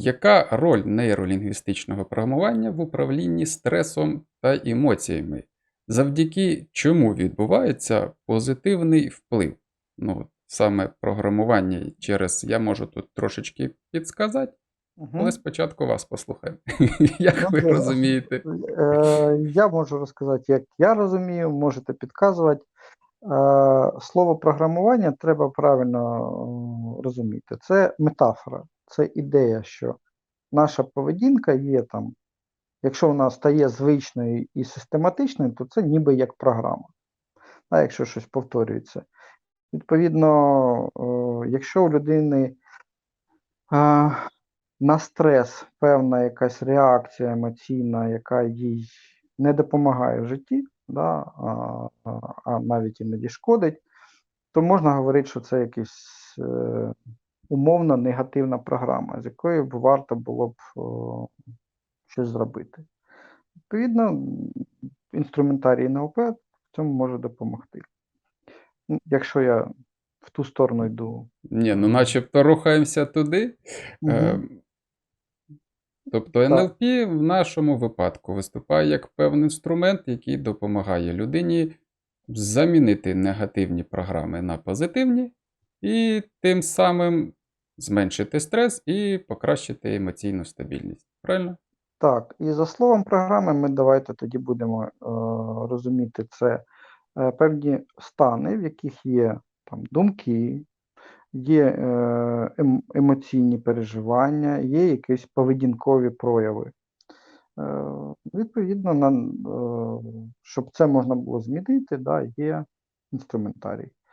Яка роль нейролінгвістичного програмування в управлінні стресом та емоціями? Завдяки чому відбувається позитивний вплив? Ну, саме програмування через я можу тут трошечки підсказати, Мгм. але спочатку вас послухаємо. Як ви розумієте? Е, Я можу розказати, як я розумію, можете підказувати. Е, Слово програмування треба правильно розуміти. Це метафора, це ідея, що наша поведінка є там, якщо вона стає звичною і систематичною, то це ніби як програма. А якщо щось повторюється. Відповідно, е, якщо у людини е, на стрес певна якась реакція емоційна, яка їй не допомагає в житті, да, а, а- навіть іноді шкодить, то можна говорити, що це якась е, умовно негативна програма, з якою б варто було б о, щось зробити. Відповідно, інструментарій НЛП в цьому може допомогти. Ну, Якщо я в ту сторону йду. Ні, ну начебто рухаємося туди. Е, Тобто НЛП в нашому випадку виступає як певний інструмент, який допомагає людині замінити негативні програми на позитивні, і тим самим зменшити стрес і покращити емоційну стабільність. Правильно? Так, і за словом програми ми давайте тоді будемо е, розуміти це е, певні стани, в яких є там думки, є е, ем- емоційні переживання, є якісь поведінкові прояви. Е, відповідно, на, е, щоб це можна було змінити, да, є інструментарій.